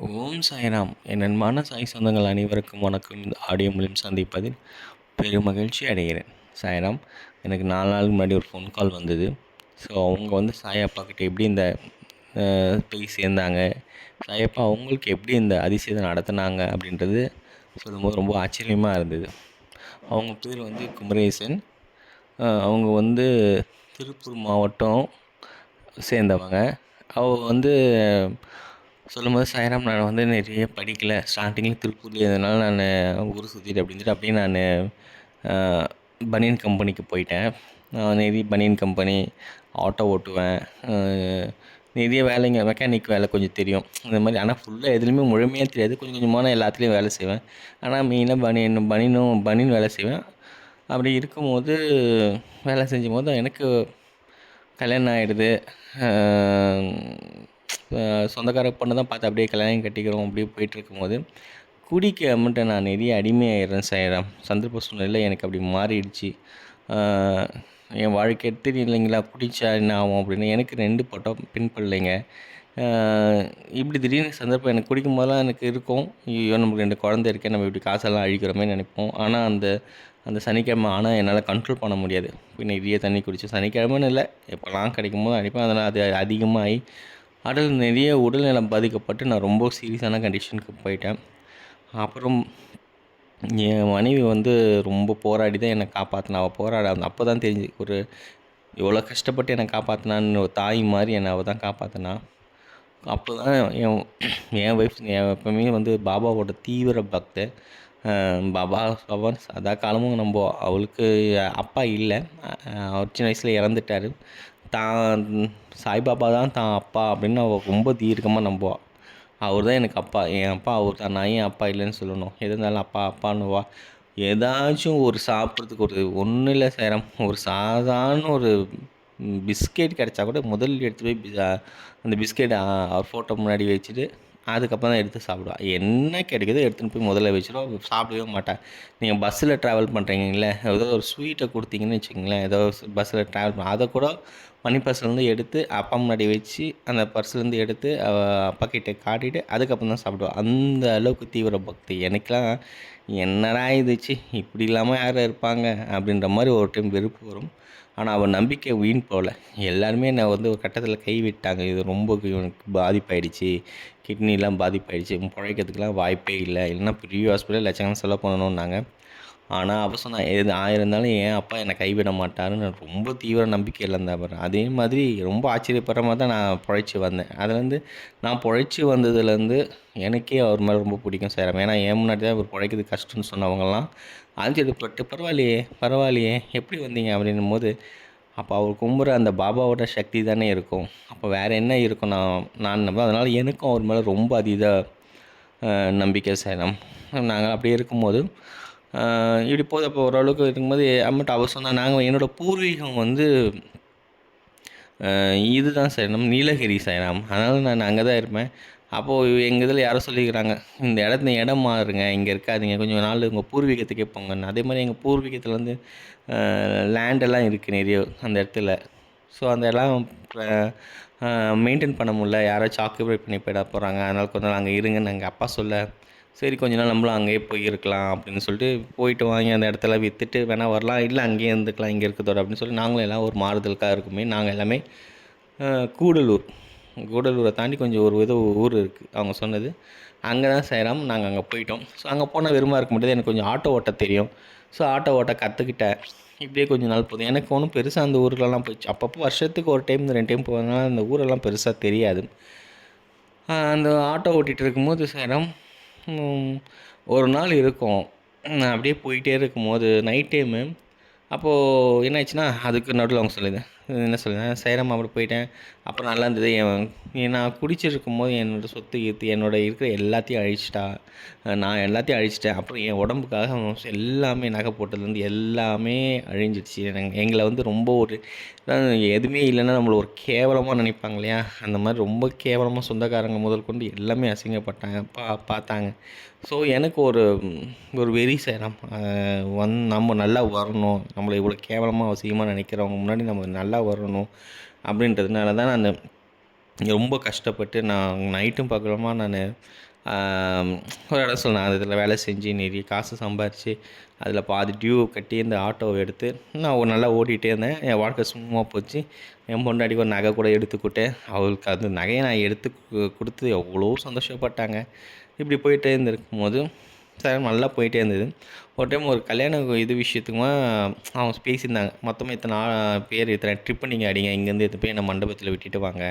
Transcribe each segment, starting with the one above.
ஓம் சாய்ராம். என் அன்பான சாய் சொந்தங்கள் அனைவருக்கும் வணக்கம். இந்த ஆடியோ மூலியம் சந்திப்பதில் பெரும் மகிழ்ச்சி அடைகிறேன். சாய்ராம் எனக்கு நாலு நாளுக்கு முன்னாடி ஒரு ஃபோன் கால் வந்தது. ஸோ அவங்க வந்து சாயப்பா கிட்ட எப்படி இந்த போய் சேர்ந்தாங்க? சாயப்பா அவங்களுக்கு எப்படி இந்த அதிசயத்தை நடத்தினாங்க? அப்படின்றது சொல்லும்போது ரொம்ப ஆச்சரியமாக இருந்தது. அவங்க பேர் வந்து குமரேசன். அவங்க வந்து திருப்பூர் மாவட்டம் சேர்ந்தவங்க. அவ வந்து சொல்லும்போது சாய்ராம் நான் வந்து நிறைய படிக்கலை. ஸ்டார்டிங்கில் திருப்பூர்லேயே இருந்ததுனால நான் ஊர் சுற்றிட்டு அப்படின்னு சொல்லிட்டு அப்படியே நான் பனியன் கம்பெனிக்கு போயிட்டேன். நான் நிறைய பனியன் கம்பெனி ஆட்டோ ஓட்டுவேன். நிறைய வேலைங்க மெக்கானிக் வேலை கொஞ்சம் தெரியும். இந்த மாதிரி ஆனால் ஃபுல்லாக எதுலேயுமே முழுமையாக தெரியாது. கொஞ்சம் கொஞ்சமான எல்லாத்துலேயும் வேலை செய்வேன். ஆனால் மெயினாக பனியன் பனியனும் பனியன் வேலை செய்வேன். அப்படி இருக்கும்போது வேலை செஞ்சும் போது எனக்கு கல்யாணம் ஆகிடுது சொந்தக்கார பொண்ணை தான் பார்த்து அப்படியே கல்யாணம் கட்டிக்கிறோம் அப்படியே போயிட்டு இருக்கும்போது குடிக்க மட்டும் நான். நிறைய அடிமையாயிடுறேன் செய்கிறேன் சந்தர்ப்ப சூழ்நிலையில் எனக்கு அப்படி மாறிடுச்சு. என் வாழ்க்கை தெரியும் இல்லைங்களா குடிச்சா என்ன ஆகும் அப்படின்னு எனக்கு ரெண்டு பட்டம் பின்படலைங்க. இப்படி திடீர்னு சந்தர்ப்பம் எனக்கு குடிக்கும் போதெல்லாம் எனக்கு இருக்கும். ஐயோ நமக்கு ரெண்டு குழந்தை இருக்கேன் நம்ம இப்படி காசெல்லாம் அழிக்கிறோமே நினைப்போம். ஆனால் அந்த அந்த சனிக்கிழமை ஆனால் என்னால் கண்ட்ரோல் பண்ண முடியாது. இப்போ நிறைய தண்ணி குடிச்சு சனிக்கிழமைன்னு இல்லை எப்போல்லாம் கிடைக்கும் போது அடிப்பேன் அதனால் அது அதிகமாகி அதில் நிறைய உடல்நலம் பாதிக்கப்பட்டு நான் ரொம்ப சீரியஸான கண்டிஷனுக்கு போயிட்டேன். அப்புறம் என் மனைவி வந்து ரொம்ப போராடி தான் என்னை காப்பாற்றினா அவள் போராட அப்போ தான் தெரிஞ்சு ஒரு எவ்வளோ கஷ்டப்பட்டு என்னை காப்பாற்றினான்னு ஒரு தாய் மாதிரி என்னை அவள் தான் காப்பாற்றினா அப்போ தான் என் என் ஒய்ஃப் என் எப்பவுமே வந்து பாபாவோட தீவிர பக்தை பாபா பாபா சதா காலமும் நம்ம அவளுக்கு அப்பா இல்லை. அவர் சின்ன வயசில் இறந்துட்டார். தான் சாய்பாபா தான் தான் அப்பா அப்படின்னு அவள் ரொம்ப தீர்க்கமாக நம்புவாள் அவர் தான் எனக்கு அப்பா. என் அப்பா அவர் தான். நான் ஏன் அப்பா இல்லைன்னு சொல்லணும். எது இருந்தாலும் அப்பா அப்பான்னுவா. ஏதாச்சும் ஒரு சாப்பிட்றதுக்கு ஒரு ஒன்றும் இல்லை சேரம். ஒரு சாதாரண ஒரு பிஸ்கெட் கிடைச்சா கூட முதல் எடுத்து போய் பி- அந்த பிஸ்கெட் அவர் ஃபோட்டோ முன்னாடி வச்சுட்டு அதுக்கப்புறம் தான் எடுத்து சாப்பிடுவா. என்ன கிடைக்குதோ எடுத்துன்னு போய் முதல்ல வச்சிடும் சாப்பிடவே மாட்டேன் நீங்கள் பஸ்ஸில் ட்ராவல் பண்ணுறீங்களே ஏதோ ஒரு ஸ்வீட்டை கொடுத்தீங்கன்னு வச்சுக்கோங்களேன். ஏதோ பஸ்ஸில் ட்ராவல் பண்ண அதை கூட மணி பர்ஸ்லேருந்து எடுத்து அப்பா முன்னாடி வச்சு அந்த பர்ஸ்லேருந்து எடுத்து அவ அப்பா கிட்ட காட்டிட்டு அதுக்கப்புறம் தான் சாப்பிடுவோம். அந்த அளவுக்கு தீவிர பக்தி. எனக்கெலாம் என்னடா இதுச்சு இப்படி இல்லாமல் யாரும் இருப்பாங்க? அப்படின்ற மாதிரி ஒரு டைம் வெறுப்பு வரும். ஆனால் அவன் நம்பிக்கை வீண் போகல. எல்லாருமே என்னை வந்து ஒரு கட்டத்தில் கைவிட்டாங்க இது ரொம்ப இவனுக்கு பாதிப்பாயிடுச்சு. கிட்னிலாம் பாதிப்பாயிடுச்சு. இவன் வாய்ப்பே இல்லை. இல்லைன்னா பெரிய ஹாஸ்பிட்டல் லட்சக்கணக்கில் செலவு பண்ணணுன்னாங்க ஆனால் அப்போ சொன்னா எது ஆயிருந்தாலும் என் அப்பா என்னை கைவிட மாட்டாருன்னு ரொம்ப தீவிர நம்பிக்கையில் இருந்தேன் பாரு. அதே மாதிரி ரொம்ப ஆச்சரியப்படுற மாதிரி தான் நான் பிழைச்சி வந்தேன். அது வந்து நான் பிழைச்சி வந்ததுலேருந்து எனக்கே அவர் மேலே ரொம்ப பிடிக்கும் சேரம் ஏன்னா என் முன்னாடி தான் அவர் பிழைக்கிறது கஷ்டம்னு சொன்னவங்கலாம். ஆச்சரியப்பட்டு பரவாயில்லையே பரவாயில்லையே எப்படி வந்தீங்க அப்படின்னும் போது அப்போ அவர் கும்புற அந்த பாபாவோட சக்தி தானே இருக்கும். அப்போ வேறு என்ன இருக்கும் நான் நான் நம்ப அதனால் எனக்கும் அவர் மேலே ரொம்ப அதீத நம்பிக்கை சேரம் நாங்கள் அப்படியே இருக்கும்போது இப்படி போது அப்போ ஓரளவுக்கு இருக்கும்போது அம்மட்ட அவர் சொன்னால் நாங்கள் என்னோடய பூர்வீகம் வந்து இதுதான் சேரம் நீலகிரி சார் அதனால் நான் அங்கே தான் இருப்பேன். அப்போது எங்கள் இதில் யாரோ சொல்லிக்கிறாங்க இந்த இடத்துல இடம் மாறுங்க. இங்கே இருக்காதீங்க. கொஞ்சம் நாள் உங்கள் பூர்வீகத்துக்கே போங்கன்னு அதே மாதிரி எங்கள் பூர்வீகத்தில் வந்து லேண்டெல்லாம் இருக்குது நிறைய அந்த இடத்துல. ஸோ அந்த எல்லாம் மெயின்டைன் பண்ண முடியல. யாரோ ஆக்குபை பண்ணி போயிட போகிறாங்க அதனால் கொஞ்சம் நாள் அங்கே இருங்கன்னு எங்கள் அப்பா சொல்ல சரி கொஞ்ச நாள் நம்மளும் அங்கேயே போயிருக்கலாம் அப்படின்னு சொல்லிட்டு போயிட்டு வாங்கி அந்த இடத்துல விற்றுட்டு வேணால் வரலாம். இல்லை அங்கேயே இருந்துக்கலாம் இங்கே இருக்கிறதோட அப்படின்னு சொல்லி நாங்களும் எல்லாம் ஒரு மாறுதலுக்காக இருக்குமே. நாங்கள் எல்லாமே கூடலூர். கூடலூரை தாண்டி கொஞ்சம் ஒரு வித ஊர் இருக்குது அவங்க சொன்னது. அங்கே தான் செய்கிறோம் நாங்கள் அங்கே போயிட்டோம். ஸோ அங்கே போனால் விரும்ப இருக்க முடியாது எனக்கு கொஞ்சம் ஆட்டோ ஓட்ட தெரியும். ஸோ ஆட்டோ ஓட்ட கற்றுக்கிட்டேன் இப்படியே கொஞ்சம் நாள் போதும் எனக்கு ஒன்றும் பெருசாக அந்த ஊருக்கெல்லாம் போயிடுச்சு அப்பப்போ வருஷத்துக்கு ஒரு டைம் ரெண்டு டைம் போகிறதுனால அந்த ஊரெல்லாம் பெருசாக தெரியாது. அந்த ஆட்டோ ஓட்டிகிட்டு இருக்கும்போது சேரம் ஒரு நாள் இருக்கும். நான் அப்படியே போயிட்டே இருக்கும்போது நைட் டைமு அப்போது என்னாச்சுன்னா அதுக்கு நடுவில் அவங்க சொல்லுது என்ன சொல்லுங்கள் சேரம் அப்படி போயிட்டேன். அப்புறம் நல்லா இருந்தது. என் நான் குடிச்சிருக்கும் போது என்னோட சொத்து கீத்து என்னோட இருக்கிற எல்லாத்தையும் அழிச்சிட்டா. நான் எல்லாத்தையும் அழிச்சிட்டேன். அப்புறம் என் உடம்புக்காக அவன் எல்லாமே நகை போட்டதுலேருந்து எல்லாமே அழிஞ்சிடுச்சு. எனக்கு எங்களை வந்து ரொம்ப ஒரு எதுவுமே இல்லைன்னா நம்மளை ஒரு கேவலமாக நினைப்பாங்க இல்லையா? அந்த மாதிரி ரொம்ப கேவலமாக சொந்தக்காரங்க முதல் கொண்டு எல்லாமே அசிங்கப்பட்டாங்க பா பார்த்தாங்க. ஸோ எனக்கு ஒரு ஒரு வெறி சேரம் வந் நம்ம நல்லா வரணும். நம்மளை இவ்வளோ கேவலமாக அவசியமாக நினைக்கிறவங்க முன்னாடி நம்ம நல்லா வரணும். அப்படின்றதுனால தான் நான் ரொம்ப கஷ்டப்பட்டு நான் நைட்டும் பகலுமா நான் ஒரு இடம் சொன்னேன் அது இதில் வேலை செஞ்சு நிறைய காசு சம்பாரித்து அதில் பாதி டியூ கட்டி இந்த ஆட்டோவை எடுத்து நான் ஒரு நல்லா ஓட்டிகிட்டே இருந்தேன். என் வாழ்க்கை சும்மா போச்சு. என் பொண்டாடிக்கு ஒரு நகை கூட எடுத்துக்கிட்டேன் அவளுக்கு அந்த நகையை நான் எடுத்து கொடுத்து எவ்வளோ சந்தோஷப்பட்டாங்க. இப்படி போயிட்டே இருந்திருக்கும் போது நல்லா போயிட்டே இருந்தது. ஒரு டைம் ஒரு கல்யாண இது விஷயத்துக்குமா அவங்க பேசியிருந்தாங்க. மொத்தமாக இத்தனை பேர் இத்தனை ட்ரிப்பு நீங்கள் அடிங்க இங்கேருந்து எத்தனை போய் என்ன மண்டபத்தில் விட்டுட்டு வாங்க.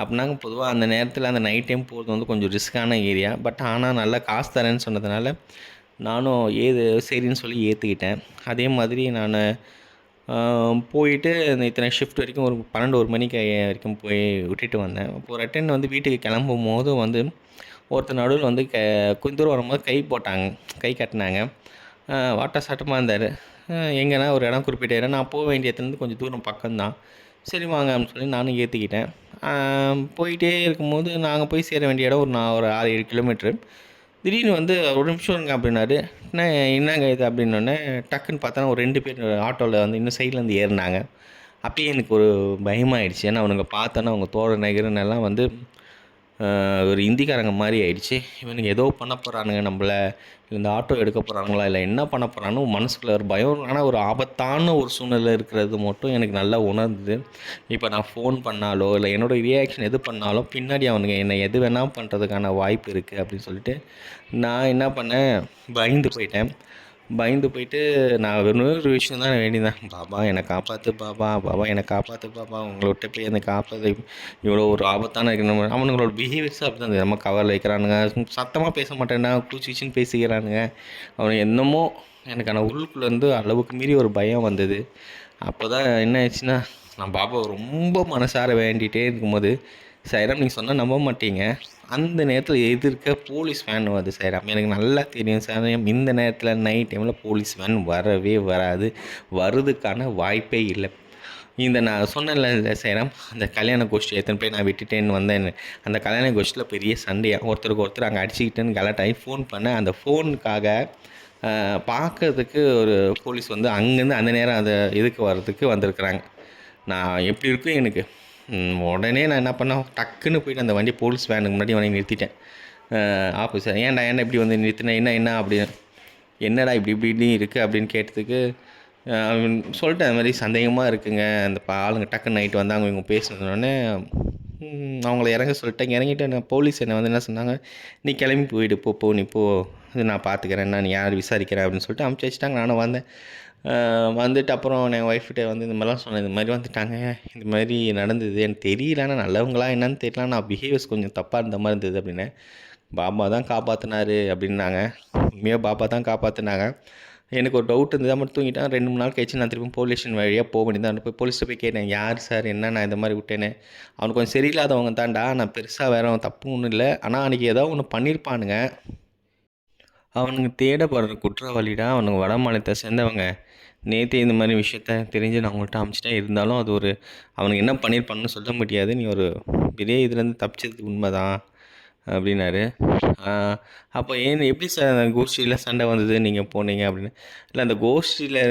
அப்படின்னாங்க. பொதுவாக அந்த நேரத்தில் அந்த நைட் டைம் போகிறது வந்து கொஞ்சம் ரிஸ்க்கான ஏரியா பட் ஆனால் நல்லா காசு தரேன்னு சொன்னதுனால நானும் ஏது சரின்னு சொல்லி ஏற்றுக்கிட்டேன் அதே மாதிரி நான் போயிட்டு இந்த இத்தனை ஷிஃப்ட் வரைக்கும் ஒரு பன்னெண்டு ஒரு மணிக்கு வரைக்கும் போய் விட்டுட்டு வந்தேன். அப்போ ஒரு ரிட்டன் வந்து வீட்டுக்கு கிளம்பும் போது வந்து ஒருத்தர் நடுவில் வந்து க கொஞ்ச தூரம் வரும்போது கை போட்டாங்க கை கட்டினாங்க. வாட்ட சாட்டமாக இருந்தார். எங்கன்னா ஒரு இடம் குறிப்பிட்ட இடம் நான் போக வேண்டிய இடத்துலேருந்து கொஞ்சம் தூரம் பக்கம்தான். சரி வாங்க அப்படின்னு சொல்லி நானும் ஏற்றிக்கிட்டேன் போயிட்டே இருக்கும்போது நாங்கள் போய் சேர வேண்டிய இடம் ஒரு நான் ஒரு ஆறு ஏழு கிலோமீட்ரு திடீர்னு வந்து ஒரு நிமிஷம் இருங்க அப்படின்னாரு. என்ன என்னங்க இது அப்படின்னோடனே டக்குன்னு பார்த்தோன்னா ஒரு ரெண்டு பேர் ஆட்டோவில் வந்து இன்னும் சைட்லேருந்து ஏறினாங்க. அப்பயே எனக்கு ஒரு பயமாயிடுச்சு. ஏன்னா அவனுங்க பார்த்தோன்னா அவங்க தோழ நகரனெல்லாம் வந்து ஒரு இந்திக்காரங்க மாதிரி ஆயிடுச்சு. இவனுங்க ஏதோ பண்ண போகிறானுங்க நம்மளை. இந்த ஆட்டோ எடுக்க போகிறாங்களா இல்லை என்ன பண்ண போகிறான்னு மனசுக்குள்ள ஒரு பயம். ஆனால் ஒரு ஆபத்தான ஒரு சூழ்நிலை இருக்கிறது மட்டும் எனக்கு நல்லா உணர்ந்தது. இப்போ நான் ஃபோன் பண்ணாலோ இல்லை என்னோடய ரியாக்ஷன் எது பண்ணாலும் பின்னாடி அவனுங்க என்னை எது வேணால் பண்ணுறதுக்கான வாய்ப்பு இருக்குது அப்படின்னு சொல்லிட்டு நான் என்ன பண்ணேன் பயந்து போயிட்டேன். பயந்து போயிட்டு நான் வெறும் ஒரு விஷயம் தான் வேண்டியதான் பாபா என்னை காப்பாற்று பாபா பாபா என்னை காப்பாற்று பாபா உங்களை விட்டு போய் என்னை காப்பாற்று இவ்வளோ ஒரு ஆபத்தான இருக்கணும் அவனுங்களோட பிஹேவியர்ஸ் அப்படி தான் நம்ம கவரில் வைக்கிறானுங்க. சத்தமாக பேச மாட்டேன்னா கூச்சிச்சின்னு பேசிக்கிறானுங்க. அவன் என்னமோ எனக்கு உள்ளுக்குள்ளேருந்து அளவுக்கு மீறி ஒரு பயம் வந்தது. அப்போ தான் என்ன ஆயிடுச்சுன்னா நான் பாபாவை ரொம்ப மனசார வேண்டிகிட்டே இருக்கும்போது சைராம் நீங்கள் சொன்னால் நம்ப மாட்டீங்க. அந்த நேரத்தில் எதிர்க்க போலீஸ் வேன் வருது சைராம். எனக்கு நல்லா தெரியும் சைராம். இந்த நேரத்தில் நைட் டைமில் போலீஸ் வேன் வரவே வராது. வருதுக்கான வாய்ப்பே இல்லை. இந்த நான் சொன்னேன்ல இல்லை சைராம் அந்த கல்யாண கோஷ்டி எத்தனை பேர் நான் விட்டுட்டேன்னு வந்தேன். அந்த கல்யாண கோஷ்டியில் பெரிய சண்டையாக ஒருத்தருக்கு ஒருத்தர் அங்கே அடிச்சுக்கிட்டேன்னு கலாட்டாகி ஃபோன் பண்ணேன். அந்த ஃபோனுக்காக பார்க்கறதுக்கு ஒரு போலீஸ் வந்து அங்கேருந்து அந்த நேரம் அந்த இதுக்கு வர்றதுக்கு வந்திருக்கிறாங்க. நான் எப்படி இருக்கும் எனக்கு? உடனே நான் என்ன பண்ணேன் டக்குன்னு போயிட்டு அந்த வண்டி போலீஸ் வேனுக்கு முன்னாடி வண்டி நிறுத்திட்டேன். ஆஃபீஸர் ஏன்டா ஏன்டா இப்படி வந்து நிறுத்தினேன் என்ன என்ன அப்படின்னு என்னடா இப்படி இப்படி இப்படி இருக்குது அப்படின்னு கேட்டதுக்கு சொல்லிட்டேன். அது மாதிரி சந்தேகமாக இருக்குங்க. அந்த ஆளுங்க டக்குன்னு நைட்டு வந்தாங்க இவங்க பேசினதுனோடனே அவங்கள இறங்க சொல்லிட்டேன். இறங்கிட்டு என்ன போலீஸ் என்னை வந்து என்ன சொன்னாங்க? நீ கிளம்பி போயிடு. போ போ நீ போ. இது நான் பார்த்துக்கிறேன் நான் யார் விசாரிக்கிறேன் அப்படின்னு சொல்லிட்டு அமுச்சு வச்சுட்டாங்க. நானும் வந்தேன். வந்துட்டு அப்புறம் என் ஒய்ஃப்கிட்ட வந்து இந்த மாதிரிலாம் சொன்னேன். இந்த மாதிரி வந்துட்டாங்க. இந்த மாதிரி நடந்தது. எனக்கு தெரியல. ஆனால் நல்லவங்களா என்னன்னு தெரியல. நான் பிஹேவியர்ஸ் கொஞ்சம் தப்பாக இருந்த மாதிரி இருந்தது அப்படின்னு. பாபா தான் காப்பாற்றினாரு அப்படின்னாங்க. உண்மையாக பாபா தான் காப்பாற்றினாங்க எனக்கு ஒரு டவுட் இருந்தது. மட்டும் தூங்கிட்டேன். ரெண்டு மூணு நாள் கழிச்சு நான் திரும்ப போலீஸ் ஸ்டேஷன் வழியாக போக வேண்டியதான் போய் போலீஸ்ட்டு போய் கேட்டேன். யார் சார் என்ன? நான் இந்த மாதிரி விட்டேன்னு அவனுக்கு கொஞ்சம் சரியில்லாதவங்க தான்டா. நான் பெருசாக வேற தப்பு ஒன்றும் இல்லை. ஆனால் அன்றைக்கி ஏதோ ஒன்று பண்ணியிருப்பானுங்க அவனுங்க தேடப்படுற குற்றவாளிடா. அவனுங்க வட மாநிலத்தை சேர்ந்தவங்க. நேற்று இந்த மாதிரி விஷயத்த தெரிஞ்சு நான் உங்கள்கிட்ட அமுச்சிட்டேன். இருந்தாலும் அது ஒரு அவனுக்கு என்ன பண்ணியிருப்பான்னு சொல்ல முடியாது. நீ ஒரு பெரிய இதுலேருந்து தப்பிச்சது உண்மைதான் அப்படின்னாரு. அப்போ ஏன் எப்படி சார் அந்த கோஷ்டியில் சண்டை வந்தது? நீங்கள் போனீங்க அப்படின்னு. இல்லை அந்த கோஷ்டியில்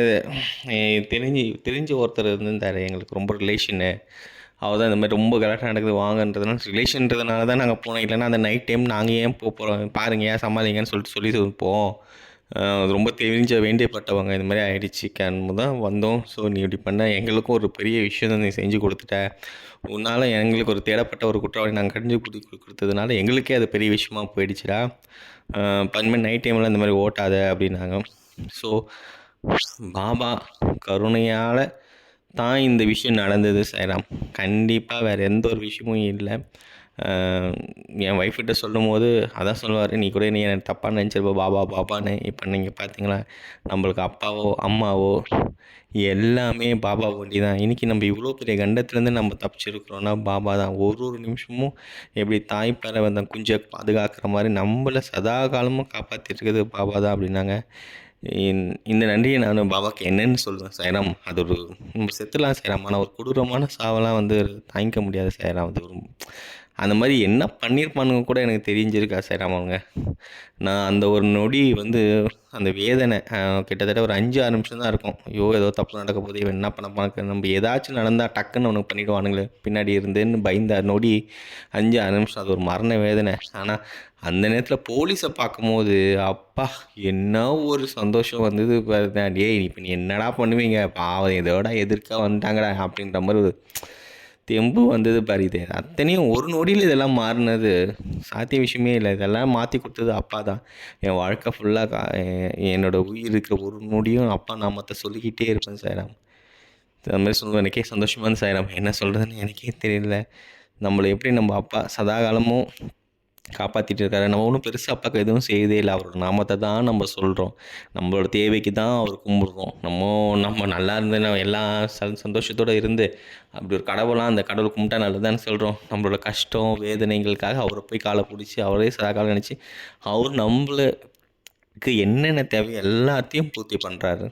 தெரிஞ்சு தெரிஞ்ச ஒருத்தர் இருந்திருந்தார். எங்களுக்கு ரொம்ப ரிலேஷனு அவள் தான் இந்த மாதிரி ரொம்ப கரெக்டாக நடக்குது வாங்கன்றதுனால ரிலேஷன்றதுனால தான் நாங்கள் போனோம். இல்லைன்னா அந்த நைட் டைம் நாங்கள் ஏன் போக போகிறோம் பாருங்க ஏன் சமாளிங்கன்னு சொல்லிட்டு சொல்லி போவோம் ரொம்ப தெரிஞ்ச வேண்டியப்பட்டவங்க இந்த மாதிரி ஆகிடுச்சு கண்மு தான் வந்தோம். ஸோ நீ இப்படி பண்ண எங்களுக்கும் ஒரு பெரிய விஷயம் தான் நீ செஞ்சு கொடுத்துட்ட. உன்னால் எங்களுக்கு ஒரு தேடப்பட்ட ஒரு குற்றவாளி நாங்கள் கடிஞ்சு கொடுத்து கொடுத்ததுனால எங்களுக்கே அது பெரிய விஷயமா போயிடுச்சுடா. பன்மை நைட் டைமில் இந்த மாதிரி ஓட்டாத அப்படின்னாங்க. ஸோ பாபா கருணையால் தான் இந்த விஷயம் நடந்தது சைராம் கண்டிப்பாக வேறு எந்த ஒரு விஷயமும் இல்லை. என் ஒய்ஃப்கிட்ட சொல்லும் போது அதான் சொல்லுவார் நீ கூட நீ எனக்கு தப்பாக நினச்சிருப்ப பாபா பாபான்னு. இப்போ நீங்கள் பார்த்தீங்களா நம்மளுக்கு அப்பாவோ அம்மாவோ எல்லாமே பாபா ஒண்டி தான். இன்றைக்கி நம்ம இவ்வளோ பெரிய கண்டத்துலேருந்து நம்ம தப்பிச்சிருக்கிறோன்னா பாபா தான் ஒரு ஒரு நிமிஷமும் எப்படி தாய் பறவை வந்த குஞ்சை பாதுகாக்கிற மாதிரி நம்மளை சதா காலமும் காப்பாற்றிருக்கிறது பாபா தான் அப்படின்னாங்க. இந்த- இந்த நன்றியை நான் பாபாக்கு என்னன்னு சொல்லுவேன் சேரம் அது ஒரு நம்ம செத்துலாம் சேரம். ஆனால் ஒரு கொடூரமான சாவெல்லாம் வந்து தாங்கிக்க முடியாது சேரம். அது ஒரு அந்த மாதிரி என்ன பண்ணியிருப்பானுங்க கூட எனக்கு தெரிஞ்சிருக்கா சார் அவங்க நான் அந்த ஒரு நொடி வந்து அந்த வேதனை கிட்டத்தட்ட ஒரு அஞ்சு ஆறு நிமிஷம் தான் இருக்கும். ஐயோ ஏதோ தப்பு நடக்க போகுது இவன் என்ன பண்ண பார்க்க நம்ம ஏதாச்சும் நடந்தால் டக்குன்னு அவனுக்கு பண்ணிவிடுவானுங்களே பின்னாடி இருந்துன்னு பயந்த நொடி அஞ்சு ஆறு நிமிஷம் அது ஒரு மரண வேதனை. ஆனால் அந்த நேரத்தில் போலீஸை பார்க்கும்போது அப்பா என்ன ஒரு சந்தோஷம் வந்தது பார்த்தேன் டேய் இப்போ நீ என்னடா பண்ணுவீங்க? பாவம் இதோட எதிர்க்க வந்துட்டாங்கடா அப்படின்ற மாதிரி ஒரு தெம்பு வந்தது பாரு இது. அத்தனையும் ஒரு நொடியில் இதெல்லாம் மாறினது சாத்திய விஷயமே இல்லை. இதெல்லாம் மாற்றி கொடுத்தது அப்பா தான். என் வாழ்க்கை ஃபுல்லாக என்னோட உயிர் இருக்கிற ஒரு நொடியும் அப்பா நான் மற்ற சொல்லிக்கிட்டே இருப்பேன் சாய்ராம். அது மாதிரி சொல்லுவேன் எனக்கே சந்தோஷமாக இருந்து சாய்ராம். என்ன சொல்கிறதுன்னு எனக்கே தெரியல. நம்மளை எப்படி நம்ம அப்பா சதா காலமும் காப்பாற்றிட்டு இருக்காரு நம்ம ஒன்றும் பெருசாக அப்பாவுக்கு எதுவும் செய்யதே இல்லை. அவரோட நாமத்தை தான் நம்ம சொல்கிறோம் நம்மளோட தேவைக்கு தான் அவர் கும்பிடுறோம். நம்ம நம்ம நல்லா இருந்து நம்ம எல்லா சந்தோஷத்தோடு இருந்து அப்படி ஒரு கடவுளாக அந்த கடவுள் கும்பிட்டா நல்லதான்னு சொல்கிறோம் நம்மளோட கஷ்டம் வேதனைகளுக்காக அவரை போய் காலை பிடிச்சி அவரே சதா காலம் நினச்சி அவர் க்கு என்னென்ன தேவையோ எல்லாத்தையும் பூர்த்தி பண்ணுறாரு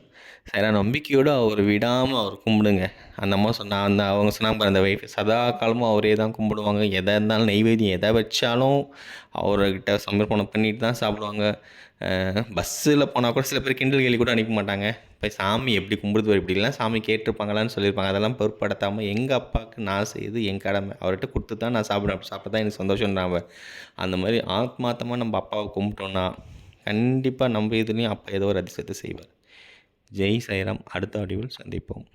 சரி நம்பிக்கையோடு அவர் விடாமல் அவர் கும்பிடுங்க. அந்த அம்மா சொன்னா அந்த அவங்க சொன்னாங்க அந்த வைஃப் சதா காலமும் அவரே தான் கும்பிடுவாங்க. எதை இருந்தாலும் நெய்வேத்தியம் எதை வச்சாலும் அவர்கிட்ட சமர்ப்பணம் பண்ணிட்டு தான் சாப்பிடுவாங்க. பஸ்ஸில் போனால் கூட சில பேர் கிண்டல் கேள்வி கூட அனுப்ப மாட்டாங்க. இப்போ சாமி எப்படி கும்பிடுது இப்படிலாம் சாமி கேட்டிருப்பாங்களான்னு சொல்லியிருப்பாங்க. அதெல்லாம் பொருட்படுத்தாமல் எங்கள் அப்பாவுக்கு நான் செய்யுது என் கடமை. அவர்கிட்ட கொடுத்து தான் நான் சாப்பிடுவேன். அப்படி சாப்பிட்டா தான் எனக்கு சந்தோஷம்ன்றாங்க. அந்த மாதிரி ஆத்மார்த்தமாக நம்ம அப்பாவை கும்பிட்டோன்னா கண்டிப்பாக நம்ம இதுலேயும் அப்போ ஏதோ ஒரு அதிசயத்தை செய்வார். ஜெய் சைராம் அடுத்த வடிவில் சந்திப்போம்.